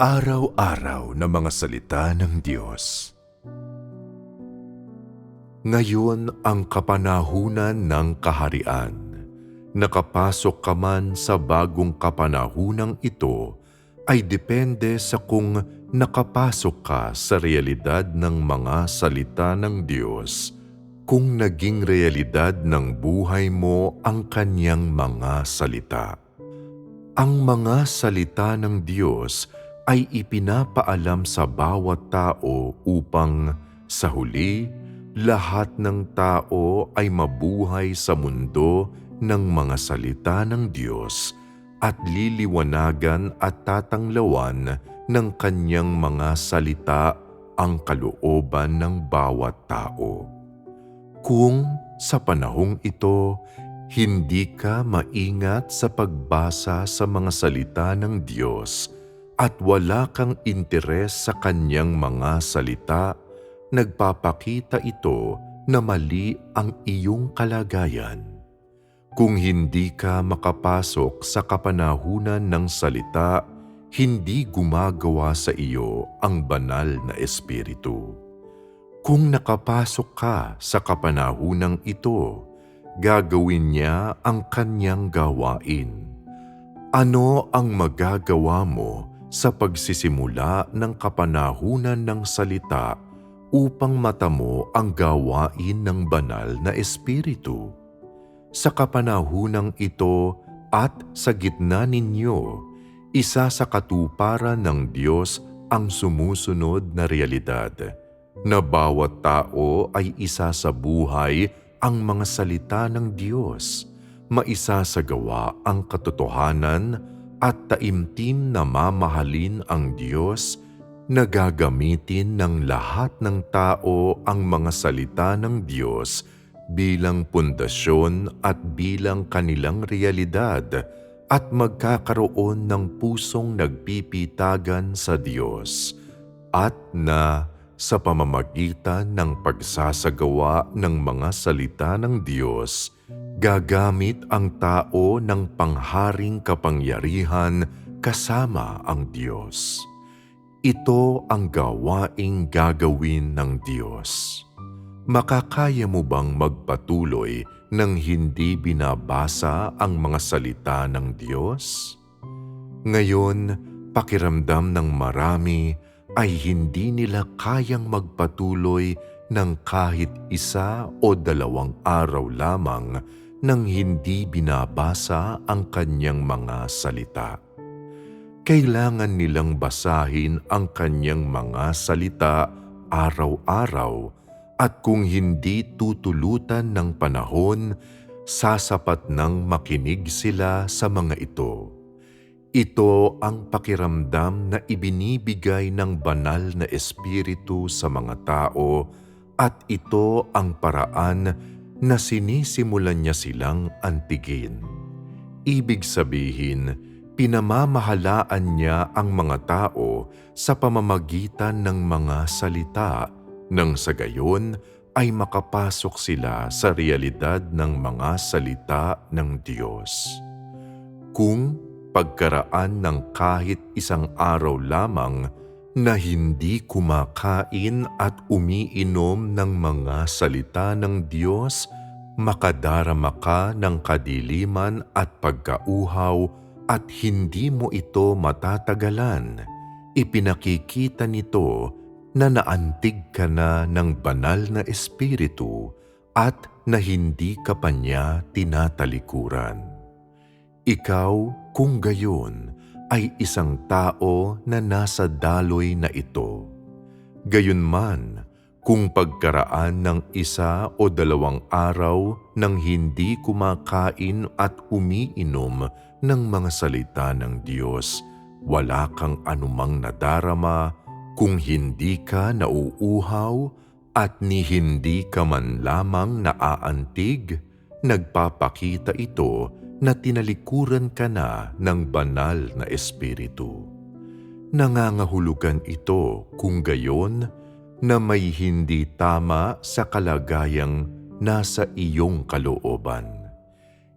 Araw-araw na mga salita ng Diyos. Ngayon ang kapanahunan ng kaharian. Nakapasok ka man sa bagong kapanahunang ito ay depende sa kung nakapasok ka sa realidad ng mga salita ng Diyos kung naging realidad ng buhay mo ang kanyang mga salita. Ang mga salita ng Diyos ay ipinapaalam sa bawat tao upang sa huli, lahat ng tao ay mabuhay sa mundo ng mga salita ng Diyos at liliwanagan at tatanglawan ng kanyang mga salita ang kalooban ng bawat tao. Kung sa panahong ito, hindi ka maingat sa pagbasa sa mga salita ng Diyos at wala kang interes sa kanyang mga salita, nagpapakita ito na mali ang iyong kalagayan. Kung hindi ka makapasok sa kapanahunan ng salita, hindi gumagawa sa iyo ang banal na espiritu. Kung nakapasok ka sa kapanahunang ito, gagawin niya ang kanyang gawain. Ano ang magagawa mo sa pagsisimula ng kapanahunan ng salita upang matamo ang gawain ng banal na espiritu? Sa kapanahunang ito at sa gitna ninyo, isa sa katuparan ng Diyos ang sumusunod na realidad – na bawat tao ay isa sa buhay ang mga salita ng Diyos, maisasagawa ang katotohanan at taimtim na mamahalin ang Diyos na gagamitin ng lahat ng tao ang mga salita ng Diyos bilang pundasyon at bilang kanilang realidad at magkakaroon ng pusong nagpipitagan sa Diyos at na sa pamamagitan ng pagsasagawa ng mga salita ng Diyos, gagamit ang tao ng pangharing kapangyarihan kasama ang Diyos. Ito ang gawaing gagawin ng Diyos. Makakaya mo bang magpatuloy nang hindi binabasa ang mga salita ng Diyos? Ngayon, pakiramdam ng marami ay hindi nila kayang magpatuloy ng kahit isa o dalawang araw lamang nang hindi binabasa ang kanyang mga salita. Kailangan nilang basahin ang kanyang mga salita araw-araw at kung hindi tutulutan ng panahon, sasapat nang makinig sila sa mga ito ito ang pakiramdam na ibinibigay ng banal na espiritu sa mga tao at ito ang paraan na sinisimulan niya silang antigin. Ibig sabihin, pinamamahalaan niya ang mga tao sa pamamagitan ng mga salita nang sa gayon ay makapasok sila sa realidad ng mga salita ng Diyos. Kung pagkaraan ng kahit isang araw lamang na hindi kumakain at umiinom ng mga salita ng Diyos, makadarama ka ng kadiliman at pagkauhaw at hindi mo ito matatagalan. Ipinakikita nito na naantig ka na ng banal na espiritu at na hindi ka pa niya tinatalikuran. Ikaw, kung gayon, ay isang tao na nasa daloy na ito. Gayunman, kung pagkaraan ng isa o dalawang araw nang hindi kumakain at umiinom ng mga salita ng Diyos, wala kang anumang nadarama kung hindi ka nauuhaw at ni hindi ka man lamang naaantig, nagpapakita ito na tinalikuran ka na ng banal na espiritu. Nangangahulugan ito kung gayon na may hindi tama sa kalagayang nasa iyong kalooban.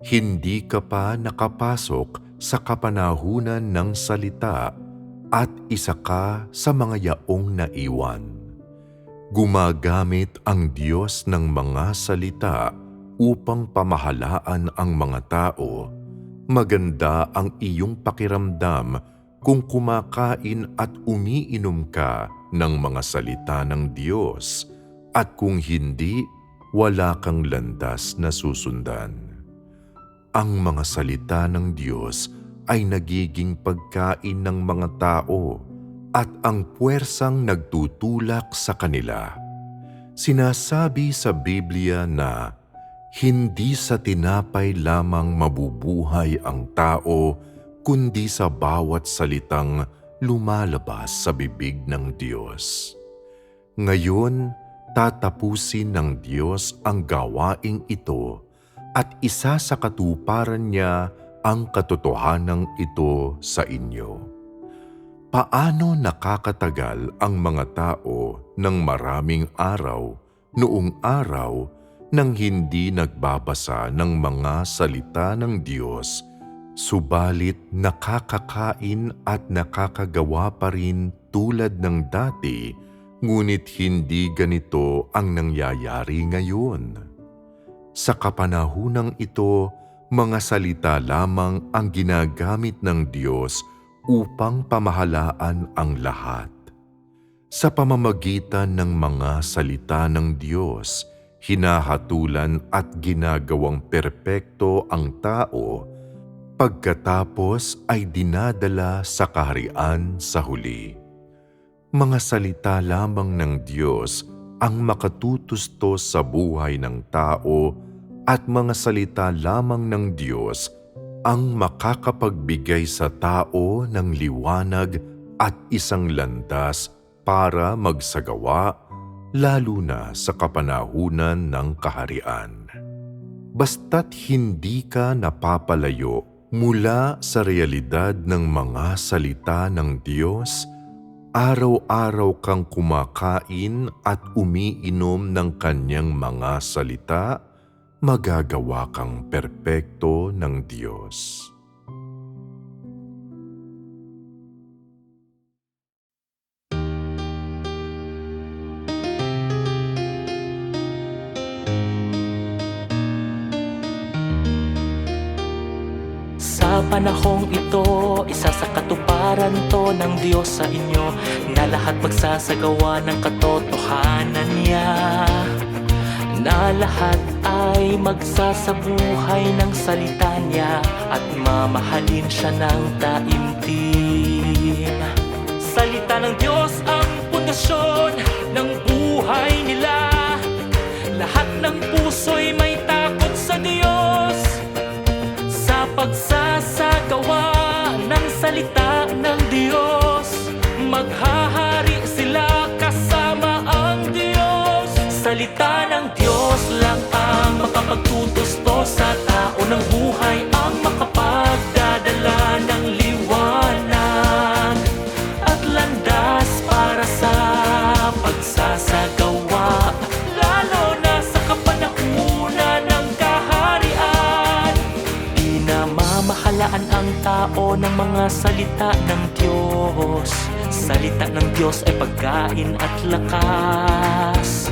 Hindi ka pa nakapasok sa kapanahunan ng salita at isa ka sa mga yaong naiwan. Gumagamit ang Diyos ng mga salita upang pamahalaan ang mga tao. Maganda ang iyong pakiramdam kung kumakain at umiinom ka ng mga salita ng Diyos at kung hindi, wala kang landas na susundan. Ang mga salita ng Diyos ay nagiging pagkain ng mga tao at ang puwersang nagtutulak sa kanila. Sinasabi sa Biblia na hindi sa tinapay lamang mabubuhay ang tao kundi sa bawat salitang lumalabas sa bibig ng Diyos. Ngayon, tatapusin ng Diyos ang gawaing ito at isa sa katuparan niya ang katotohanang ito sa inyo. Paano nakakatagal ang mga tao ng maraming araw noong araw nang hindi nagbabasa ng mga salita ng Diyos, subalit nakakakain at nakakagawa pa rin tulad ng dati, ngunit hindi ganito ang nangyayari ngayon. Sa kapanahunang ito, mga salita lamang ang ginagamit ng Diyos upang pamahalaan ang lahat. Sa pamamagitan ng mga salita ng Diyos, hinahatulan at ginagawang perpekto ang tao, pagkatapos ay dinadala sa kaharian sa huli. Mga salita lamang ng Diyos ang makatutustos sa buhay ng tao at mga salita lamang ng Diyos ang makakapagbigay sa tao ng liwanag at isang landas para magsagawa lalo na sa kapanahunan ng kaharian. Basta't hindi ka napapalayo mula sa realidad ng mga salita ng Diyos, araw-araw kang kumakain at umiinom ng kanyang mga salita, magagawa kang perpekto ng Diyos. Panahong ito, isa sa katuparan to ng Diyos sa inyo Na lahat magsasagawa ng katotohanan niya Na lahat ay magsasabuhay ng salita niya At mamahalin siya ng taimtim Salita ng Diyos lang ang makapagtutusto sa tao ng buhay Ang makapagdadala ng liwanag At landas para sa pagsasagawa Lalo na sa kapanahunan ng kaharian. Pinamamahalaan ang tao ng mga salita ng Diyos. Salita ng Diyos ay pagkain at lakas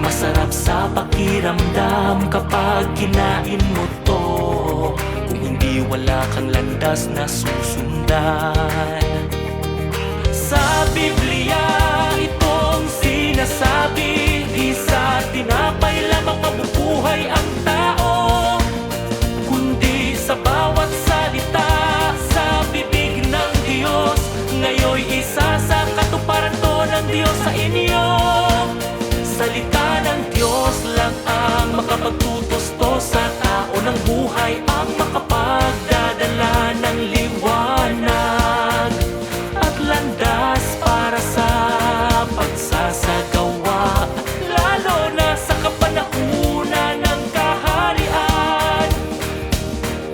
Masarap sa pakiramdam kapag kinain mo to. Kung hindi wala kang landas na susundan. Sa makapagtutusto sa tao ng buhay Ang makapagdadala ng liwanag at landas para sa pagsasagawa Lalo na sa kapanahunan ng kaharian.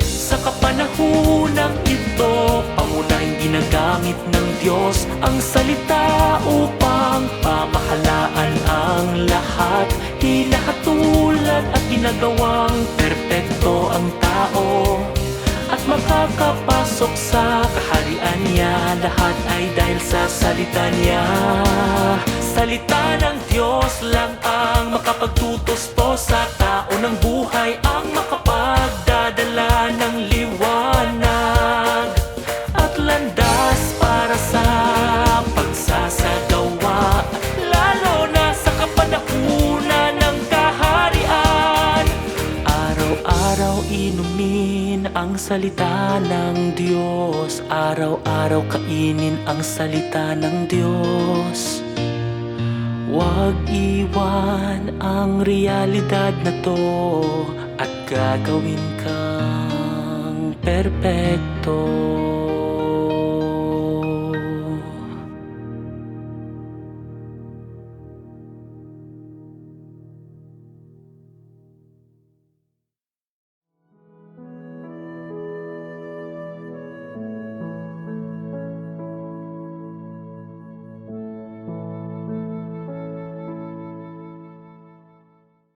Sa kapanahunang ito, pangunahing ginagamit ng Diyos Ang salita upang pamahalaan Ginagawang perpekto ang tao At makakapasok sa kaharian niya. Lahat ay dahil sa salita niya. Salita ng Diyos lang ang makapagtutustos sa tao ng buhay inumin ang salita ng Diyos. Araw-araw kainin ang salita ng Diyos. Huwag iwan ang realidad na to At gagawin kang perpekto